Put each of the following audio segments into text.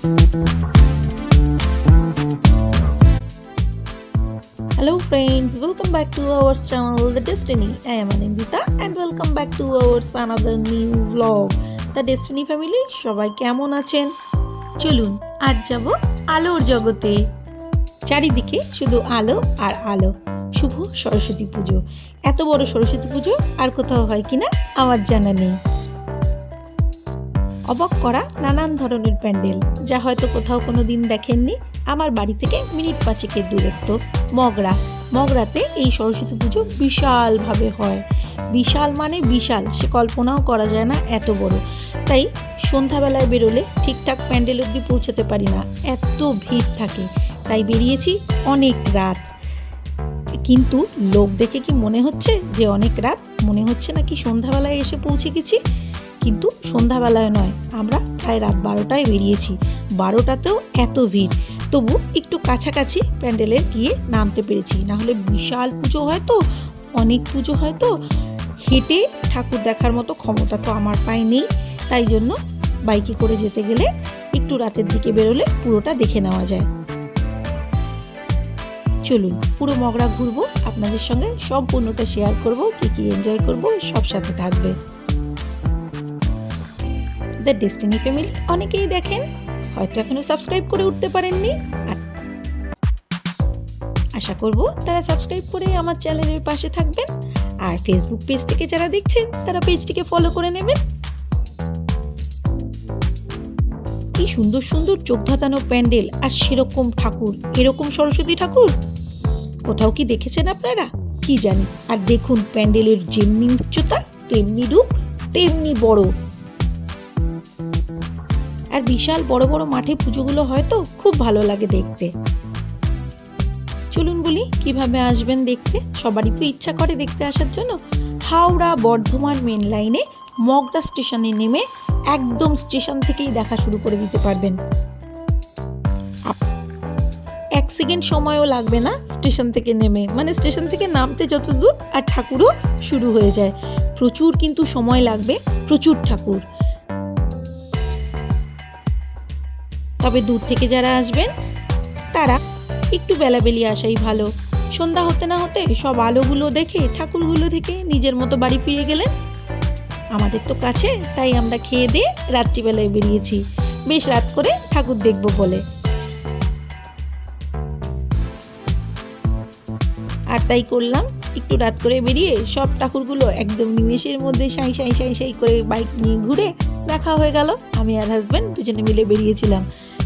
Hello friends, welcome back to our channel The Destiny. I am Anindita and welcome back to our another new vlog. The Destiny family সবাই কেমন আছেন? চলুন আজ যাব আলোর জগতে। চারিদিকে শুধু আলো আর আলো। শুভ সরস্বতী পুজো এত বড় সরস্বতী পুজো আর কোথাও হয় কিনা আমার জানা নেই অবাক করা নানান ধরনের প্যান্ডেল, যা হয়তো কোথাও কোনো দিন দেখেননি। আমার বাড়ি থেকে মিনিট পাঁচেকের দূরত্ব, মগরা। মগরাতে এই সরস্বতী পুজো বিশালভাবে হয়। বিশাল মানে বিশাল, সে কল্পনাও করা যায় না এত বড়। তাই সন্ধ্যাবেলায় বেরোলে ঠিকঠাক প্যান্ডেল অবধি পৌঁছাতে পারি না, এত ভিড় থাকে। তাই বেরিয়েছি অনেক রাত। কিন্তু লোক দেখে কি মনে হচ্ছে যে অনেক রাত? মনে হচ্ছে নাকি সন্ধ্যাবেলায় এসে পৌঁছে গেছি? কিন্তু সন্ধ্যাবেলায় নয়, আমরা প্রায় রাত বারোটায় বেরিয়েছি। বারোটাতেও এত ভিড়। তবু একটু কাছাকাছি প্যান্ডেলের গিয়ে নামতে পেরেছি। না হলে বিশাল পুজো হয় তো, অনেক পুজো হয় তো। হেঁটে ঠাকুর দেখার মতো ক্ষমতা তো আমার পায়ে নেই। তাই জন্য বাইকে করে যেতে গেলে একটু রাতের দিকে বেরোলে পুরোটা দেখে নেওয়া যায়। চলুন, পুরো মগরা ঘুরবো। আপনাদের সঙ্গে সম্পূর্ণটা শেয়ার করব, কি কি এনজয় করব, সব সাথে থাকবে। দ্য ডেস্টিনি ফ্যামিলি অনেকেই দেখেন, হয়তো এখনও সাবস্ক্রাইব করে উঠতে পারেননি। আশা করব তারা সাবস্ক্রাইব করে আমার চ্যানেলের পাশে থাকবেন। আর ফেসবুক পেজ থেকে যারা দেখছেন, তারা পেজটিকে ফলো করে নেবেন। কি সুন্দর সুন্দর চোখ ধাঁধানো প্যান্ডেল আর সেরকম ঠাকুর, এরকম সরস্বতী ঠাকুর। কোথাও কি দেখেছেন আপনারা? কি জানি? আর দেখুন, প্যান্ডেলের যেমনি উচ্চতা, তেমনি রূপ, তেমনি বড়। আর বিশাল বড় বড় মাঠে পুজোগুলো হয় তো, খুব ভালো লাগে দেখতে। চলুন বলি, কীভাবে আসবেন দেখতে? সবারই তো ইচ্ছা করে দেখতে আসার জন্য হাওড়া বর্ধমান মেন লাইনে মগরা স্টেশনে নেমে একদম স্টেশন থেকেই দেখা শুরু করে দিতে পারবেন। এক সেকেন্ড সময়ও লাগবে না স্টেশন থেকে নেমে। মানে স্টেশন থেকে নামতে যত দূর আর ঠাকুরও শুরু হয়ে যায়। প্রচুর কিন্তু সময় লাগবে, প্রচুর ঠাকুর। তবে দূর থেকে যারা আসবেন, তারা একটু বেলাবেলি আসাই ভালো। সন্ধ্যা হতে না হতে সব আলোগুলো দেখে, ঠাকুরগুলো দেখে নিজের মতো বাড়ি ফিরে গেলেন। আমাদের তো কাছে, তাই আমরা খেয়ে দিয়ে রাত্রিবেলায় বেরিয়েছি। বেশ রাত করে ঠাকুর দেখব বলে। আর তাই করলাম, একটু রাত করে বেরিয়ে সব ঠাকুরগুলো একদম নিমেষের মধ্যে সাই সাই সাই সাই করে বাইক নিয়ে ঘুরে দেখা হয়ে গেল। আমি আর হাজব্যান্ড দুজনে মিলে বেরিয়েছিলাম।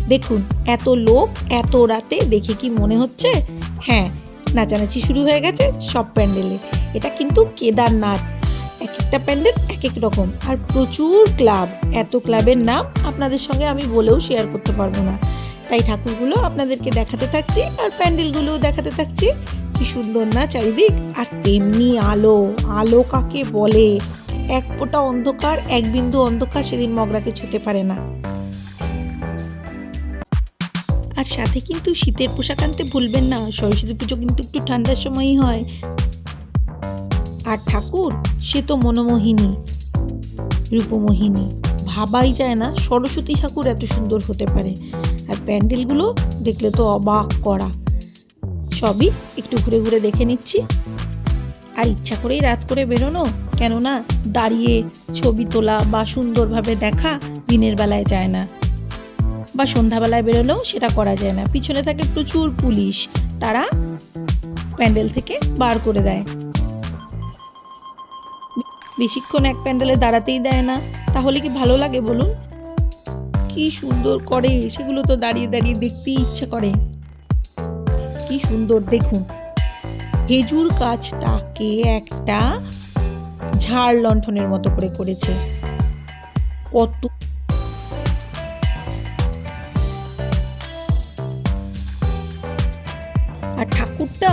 দেখুন, এত লোক, এত রাতে দেখে কি মনে হচ্ছে? হ্যাঁ নাচানাচি শুরু হয়ে গেছে সব প্যান্ডেলে। এটা কিন্তু কেদারনাথ। এক একটা প্যান্ডেল এক এক রকম। আর প্রচুর ক্লাব। এত ক্লাবের নাম আপনাদের সঙ্গে আমি বলেও শেয়ার করতে পারব না। তাই ঠাকুরগুলো আপনাদেরকে দেখাতে থাকছি আর প্যান্ডেলগুলোও দেখাতে থাকছি। কি সুন্দর না চারিদিক? আর তেমনি আলো। আলো কাকে বলে? এক ফোঁটা অন্ধকার, এক বিন্দু অন্ধকার সেদিন মগরাকে ছুতে পারে না। আর সাথে কিন্তু শীতের পোশাক আনতে ভুলবেন না। সরস্বতী পুজো কিন্তু একটু ঠান্ডার সময়ই হয়। আর ঠাকুর, সে তো মনোমোহিনী, রূপমোহিনী। ভাবাই যায় না সরস্বতী ঠাকুর এত সুন্দর হতে পারে। আর প্যান্ডেলগুলো দেখলে তো অবাক করা। সবই একটু ঘুরে ঘুরে দেখে নিচ্ছি। আর ইচ্ছা করেই রাত করে বেরোনো। কেননা দাঁড়িয়ে ছবি তোলা বা সুন্দরভাবে দেখা দিনের বেলায় যায় না। বা সন্ধ্যাবেলায় বেরোলেও সেটা করা যায় না। পিছনে থাকে প্রচুর পুলিশ। তারা প্যান্ডেল থেকে বার করে দেয়। বেশিক্ষণ এক প্যান্ডেলে দাঁড়াতেই দেয় না। তাহলে কি ভালো লাগে বলুন? কি সুন্দর করে, সেগুলো তো দাঁড়িয়ে দাঁড়িয়ে দেখতেই ইচ্ছে করে। কি সুন্দর, দেখুন। খেজুর গাছটাকে একটা ঝাড় লণ্ঠনের মতো করে করেছে। কত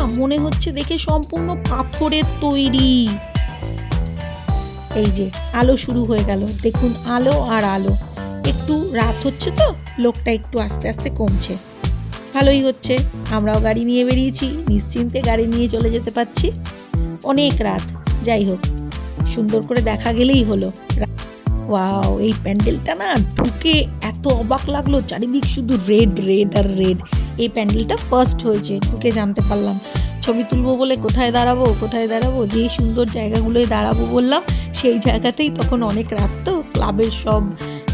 মনে হচ্ছে দেখে সম্পূর্ণ পাথরের তৈরি। এই যে, আলো শুরু হয়ে গেল। দেখুন, আলো আর আলো। একটু রাত হচ্ছে তো, লোকটা একটু আস্তে আস্তে কমছে। ভালোই হচ্ছে, আমরাও গাড়ি নিয়ে বেরিয়েছি, নিশ্চিন্তে গাড়ি নিয়ে চলে যেতে পারছি। অনেক রাত, যাই হোক, সুন্দর করে দেখা গেলেই হলো। ওয়াও, এই প্যান্ডেলটা না ঢুকে এত অবাক লাগল, চারিদিক শুধু রেড রেড আর রেড এই প্যান্ডেলটা ফার্স্ট হয়েছে ঢুকে জানতে পারলাম। ছবি তুলবো বলে কোথায় দাঁড়াবো কোথায় দাঁড়াবো? যেই সুন্দর জায়গাগুলোয় দাঁড়াবো বললাম, সেই জায়গাতেই তখন অনেক রাত তো, ক্লাবের সব,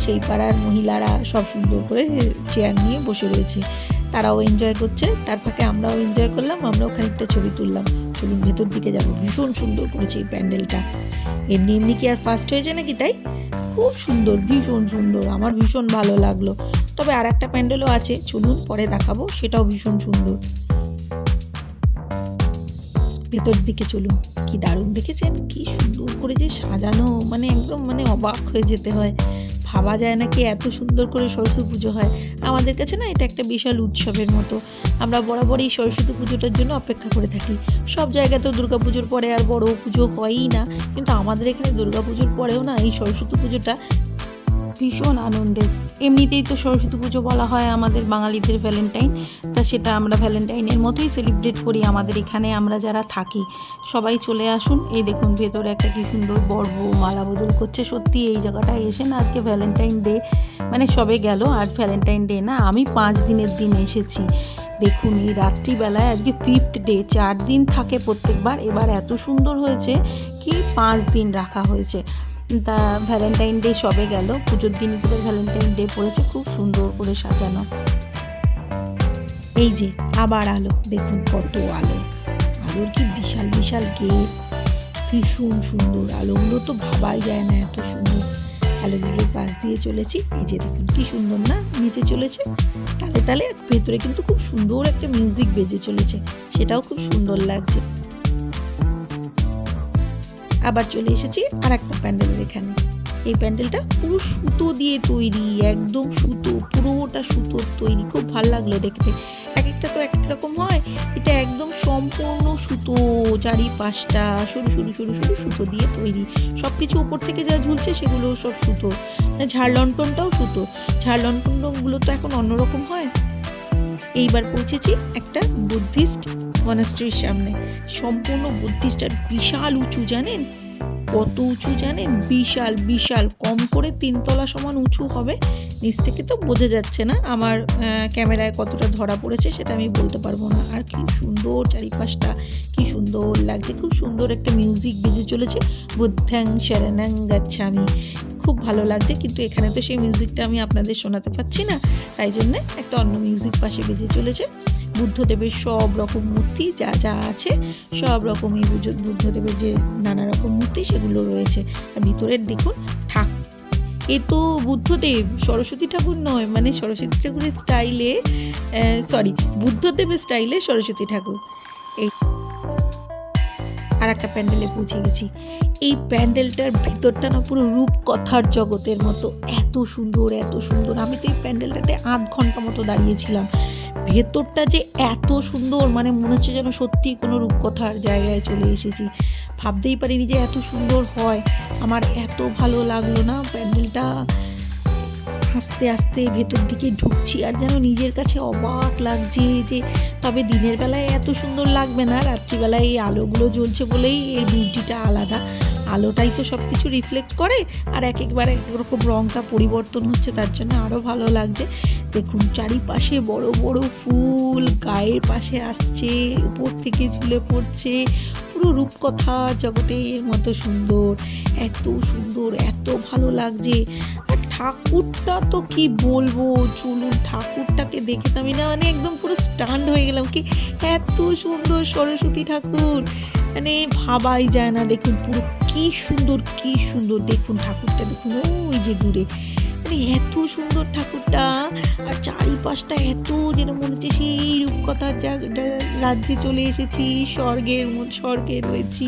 সেই পাড়ার মহিলারা সব সুন্দর করে চেয়ার নিয়ে বসে রয়েছে। তারাও এনজয় করছে, তার ফাঁকে আমরাও এনজয় করলাম, আমরাও খানিকটা ছবি তুললাম। চলুন ভেতর দিকে যাব, ভীষণ সুন্দর করেছে এই প্যান্ডেলটা। এমনি এমনি কি আর ফার্স্ট হয়েছে নাকি তাই? খুব সুন্দর, ভীষণ সুন্দর, আমার ভীষণ ভালো লাগল। তবে আর একটা প্যান্ডেলও আছে, চলুন পরে দেখাবো, সেটাও ভীষণ সুন্দর। ভেতর দিকে চলুন, কি দারুণ দেখেছেন, কি সুন্দর করে যে সাজানো মানে একদম মানে অবাক হয়ে যেতে হয়। ভাবা যায় না কি এত সুন্দর করে সরস্বতী পুজো হয়। আমাদের কাছে না এটা একটা বিশাল উৎসবের মতো। আমরা বরাবর এই সরস্বতী পুজোটার জন্য অপেক্ষা করে থাকি। সব জায়গাতেও দুর্গা পুজোর পরে আর বড় পুজো হয়ই না। কিন্তু আমাদের এখানে দুর্গা পুজোর পরেও না এই সরস্বতী পুজোটা ভীষণ আনন্দের এমনিতেই তো সরস্বতী পুজো বলা হয় আমাদের বাঙালিদের ভ্যালেন্টাইন তা সেটা আমরা ভ্যালেন্টাইনের মতোই সেলিব্রেট করি আমাদের এখানে, আমরা যারা থাকি, সবাই চলে আসুন। এই দেখুন, ভেতরে একটা কি সুন্দর বর্ব, মালা বদল করছে। সত্যি এই জায়গাটায় এসে না আজকে ভ্যালেন্টাইন ডে মানে সবে গেল আজ ভ্যালেন্টাইন ডে না, আমি পাঁচ দিনের দিন এসেছি। দেখুন, এই রাত্রিবেলায় আজকে ফিফথ ডে চার দিন থাকে প্রত্যেকবার, এবার এত সুন্দর হয়েছে, কি পাঁচ দিন রাখা হয়েছে। তা ভ্যালেন্টাইন ডে সবে গেল। পুজোর দিন করে ভ্যালেন্টাইন ডে পড়েছে, খুব সুন্দর করে সাজানো। এই যে, আবার আলো, দেখুন কত আলো। আলোর কি বিশাল বিশাল গেট ভীষণ সুন্দর আলোগুলো তো ভাবাই যায় না এত সুন্দর। আলোগুলোর পাশ দিয়ে চলেছি, এই যে দেখুন কি সুন্দর না, নিচে চলেছে। তালে তালে ভেতরে কিন্তু খুব সুন্দর একটা মিউজিক বেজে চলেছে, সেটাও খুব সুন্দর লাগছে। আবার চলে এসেছি আর একটা প্যান্ডেলের এখানে। এই প্যান্ডেলটা পুরো সুতো দিয়ে তৈরি, একদম সুতো, পুরোটা সুতোর তৈরি, খুব ভালো লাগল দেখতে। এক একটা তো এক রকম হয়, এটা একদম সম্পূর্ণ সুতো, চারিপাশটা, সরু সরু সরু সরু সুতো দিয়ে তৈরি। সব কিছু উপর থেকে যা ঝুলছে সেগুলো সব সুতো। মানে ঝাড় লন্ঠনটাও সুতো। ঝাড় লন্ঠনগুলো তো এখন অন্যরকম হয়। এইবার পৌঁছেছি একটা বুদ্ধিস্ট মনাস্ট্রির সামনে। সম্পূর্ণ বুদ্ধিস্ট আর বিশাল উঁচু, জানেন? কত উঁচু, জানেন? বিশাল বিশাল। কম করে তিনতলা সমান উঁচু হবে। নিচ থেকে তো বোঝা যাচ্ছে না আমার ক্যামেরায় কতটা ধরা পড়েছে, সেটা আমি বলতে পারব না। আর কি সুন্দর চারিপাশটা, কি সুন্দর লাগছে। খুব সুন্দর একটা মিউজিক বেজে চলেছে। বুদ্ধাং শরণাং গাচ্ছামি। খুব ভালো লাগছে, কিন্তু এখানে তো সেই মিউজিকটা আমি আপনাদের শোনাতে পাচ্ছি না। তাই জন্যে একটা অন্য মিউজিক পাশে বেজে চলেছে। বুদ্ধদেবের সব রকম মূর্তি যা যা আছে, সব রকমই বুদ্ধদেবের যে নানা রকম মূর্তি সেগুলো রয়েছে। আর ভিতরের দেখুন ঠাকুর এ তো বুদ্ধদেব, সরস্বতী ঠাকুর নয় মানে সরস্বতী ঠাকুরের স্টাইলে সরি বুদ্ধদেবের স্টাইলে সরস্বতী ঠাকুর। আর একটা প্যান্ডেলে পৌঁছে গেছি। এই প্যান্ডেলটার ভিতরটা না পুরো রূপকথার জগতের মতো। এত সুন্দর এত সুন্দর। আমি তো এই প্যান্ডেলটাতে আধ ঘণ্টা মতো দাঁড়িয়েছিলাম। ভেতরটা যে এত সুন্দর মানে মনে হচ্ছে যেন সত্যি কোনো রূপকথার জায়গায় চলে এসেছি। ভাবতেই পারিনি যে এত সুন্দর হয়। আমার এত ভালো লাগল না প্যান্ডেলটা। আস্তে আস্তে ভেতর দিকে ঢুকছি আর যেন নিজের কাছে অবাক লাগছে যে, তবে দিনের বেলায় এত সুন্দর লাগবে না, রাত্রিবেলায় এই আলোগুলো জ্বলছে বলেই এর বিউটিটা আলাদা। আলোটাই তো সব কিছু রিফ্লেক্ট করে আর এক একবার এক রকম রঙটা পরিবর্তন হচ্ছে, তার জন্য আরও ভালো লাগছে। দেখুন, চারিপাশে বড় বড় ফুল, গায়ের পাশে আসছে, উপর থেকে ঝুলে পড়ছে পুরো রূপকথার জগতের মতো সুন্দর, এত সুন্দর, এত ভালো লাগছে। আর ঠাকুরটা তো কি বলব? চলুন, ঠাকুরটাকে দেখে তো আমি না মানে একদম পুরো স্টান্ড হয়ে গেলাম কি এত সুন্দর সরস্বতী ঠাকুর। মানে ভাবাই যায় না, দেখুন পুরো কি সুন্দর কি সুন্দর। দেখুন ঠাকুরটা, দেখুন, ওই যে দূরে। মানে এত সুন্দর ঠাকুরটা। আর চারিপাশটা এত যেন মনে হচ্ছে সেই রূপকথার জায়গাটা রাজ্যে চলে এসেছি, স্বর্গের স্বর্গে রয়েছি।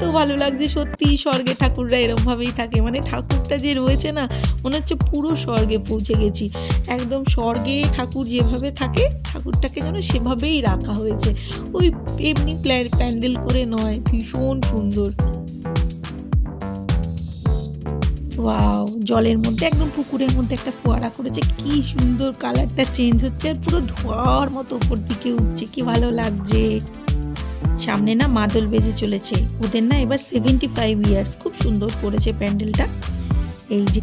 তো ভালো লাগছে সত্যি স্বর্গে ঠাকুররা এরমভাবেই থাকে। মানে ঠাকুরটা যে রয়েছে না, মনে হচ্ছে পুরো স্বর্গে পৌঁছে গেছি। একদম স্বর্গে ঠাকুর যেভাবে থাকে, ঠাকুরটাকে যেন সেভাবেই রাখা হয়েছে। ওই এমনি প্যান্ডেল করে নয়, ভীষণ সুন্দর। ওয়াও জলের মধ্যে একদম পুকুরের মধ্যে একটা ফোয়ারা করেছে, কি সুন্দর কালারটা চেঞ্জ হচ্ছে আর পুরো ধোয়ার মতো উপর দিকে উঠছে, কি ভালো লাগছে। সামনে না মাদল বেজে চলেছে, ওদের না এবার সেভেন্টি ফাইভ ইয়ার্স খুব সুন্দর করেছে প্যান্ডেলটা। এই যে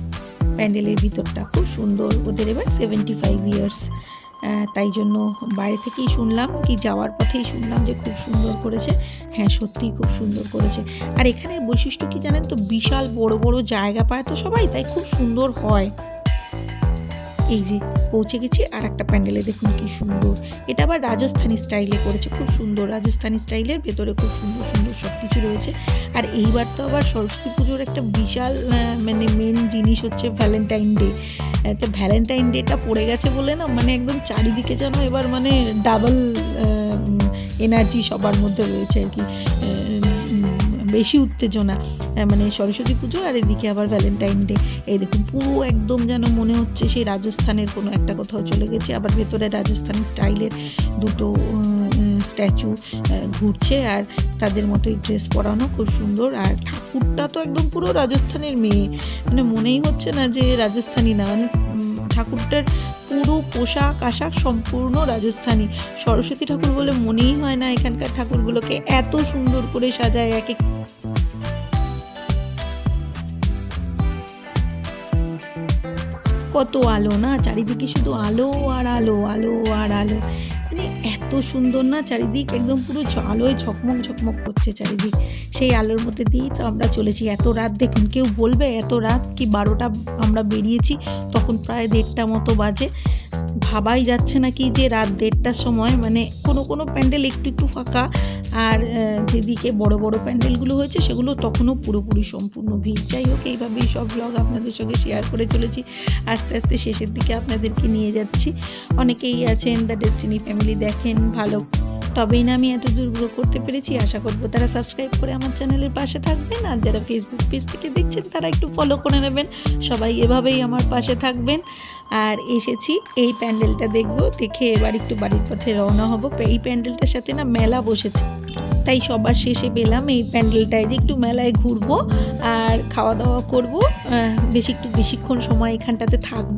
প্যান্ডেলের ভিতরটা খুব সুন্দর, ওদের এবার সেভেন্টি ফাইভ ইয়ার্স তাই জন্য বাইরে থেকেই শুনলাম কি যাওয়ার পথেই শুনলাম যে খুব সুন্দর করেছে। হ্যাঁ সত্যিই খুব সুন্দর করেছে। আর এখানে বৈশিষ্ট্য কি জানেন তো? বিশাল বড় বড় জায়গা পায় তো সবাই, তাই খুব সুন্দর হয়। এই যে পৌঁছে গেছি আর একটা প্যান্ডেলে দেখুন কি সুন্দর। এটা আবার রাজস্থানি স্টাইলে করেছে, খুব সুন্দর। রাজস্থানি স্টাইলের ভেতরে খুব সুন্দর সুন্দর সব কিছু রয়েছে। আর এইবার তো আবার সরস্বতী পুজোর একটা বিশাল মানে মেন জিনিস হচ্ছে ভ্যালেন্টাইন ডে তো ভ্যালেন্টাইন ডেটা পড়ে গেছে বলে না মানে একদম চারিদিকে যেন এবার মানে ডাবল এনার্জি সবার মধ্যে রয়েছে আর কি। বেশি উত্তেজনা মানে সরস্বতী পুজো আর এদিকে আবার ভ্যালেন্টাইন ডে এই দেখুন, পুরো একদম যেন মনে হচ্ছে সেই রাজস্থানের কোনো একটা কোথাও চলে গেছে। আবার ভেতরে রাজস্থানি স্টাইলের দুটো স্ট্যাচু ঘুরছে আর তাদের মতোই ড্রেস পরানো খুব সুন্দর। আর ঠাকুরটা তো একদম পুরো রাজস্থানের মেয়ে। মানে মনেই হচ্ছে না যে রাজস্থানী না। মানে ঠাকুরটার পুরো পোশাক আশাক সম্পূর্ণ রাজস্থানি। সরস্বতী ঠাকুর বলে মনেই হয় না এখানকার ঠাকুরগুলোকে এত সুন্দর করে সাজায় এক। এক কত আলো না? চারিদিকে শুধু আলো আর আলো আলো আর আলো। মানে এত সুন্দর না? চারিদিক একদম পুরো আলোয় ঝকমক ঝকমক করছে চারিদিক। সেই আলোর মধ্যে দিয়েই তো আমরা চলেছি। এত রাত দেখুন, কেউ বলবে এত রাত কি বারোটা আমরা বেরিয়েছি? তখন প্রায় দেড়টা মতো বাজে। ভাবাই যাচ্ছে না কি যে রাত দেড়টার সময় মানে কোনো কোনো প্যান্ডেল একটু একটু ফাঁকা, আর যেদিকে বড় বড় প্যান্ডেলগুলো হয়েছে সেগুলো তখনও পুরোপুরি সম্পূর্ণ ভিড়। যাই হোক, এইভাবেই সব ব্লগ আপনাদের সঙ্গে শেয়ার করে চলেছি। আস্তে আস্তে শেষের দিকে আপনাদেরকে নিয়ে যাচ্ছি। অনেকেই আছেন দ্য ডেস্টিনি ফ্যামিলি দেখেন, ভালো তবেই না আমি এত দূর গ্রো করতে পেরেছি। আশা করব তারা সাবস্ক্রাইব করে আমার চ্যানেলের পাশে থাকবেন। আর যারা ফেসবুক পেজ থেকে দেখছেন, তারা একটু ফলো করে নেবেন। সবাই এভাবেই আমার পাশে থাকবেন। আর এসেছি, এই প্যান্ডেলটা দেখব। দেখে এবার একটু বাড়ির পথে রওনা হব। এই প্যান্ডেলটার সাথে না মেলা বসেছে। তাই সবার শেষে পেলাম এই প্যান্ডেলটায় যে একটু মেলায় ঘুরবো আর খাওয়া দাওয়া করব বেশি একটু বেশিক্ষণ সময় এখানটাতে থাকব।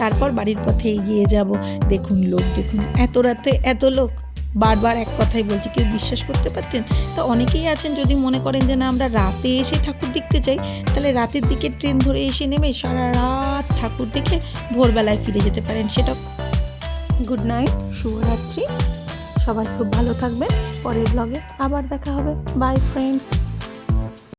তারপর বাড়ির পথে এগিয়ে যাব। দেখুন লোক, দেখুন। এত রাতে এত লোক। বারবার এক কথাই বলছি, কেউ বিশ্বাস করতে পারছেন? তো অনেকেই আছেন যদি মনে করেন যে না, আমরা রাতে এসে ঠাকুর দেখতে চাই, তাহলে রাতের দিকে ট্রেন ধরে এসে নেমে সারা রাত ঠাকুর দেখে ভোরবেলায় ফিরে যেতে পারেন। সেটা গুড নাইট শুভরাত্রি। সবাই খুব ভালো থাকবেন। পরের ব্লগে আবার দেখা হবে। By friends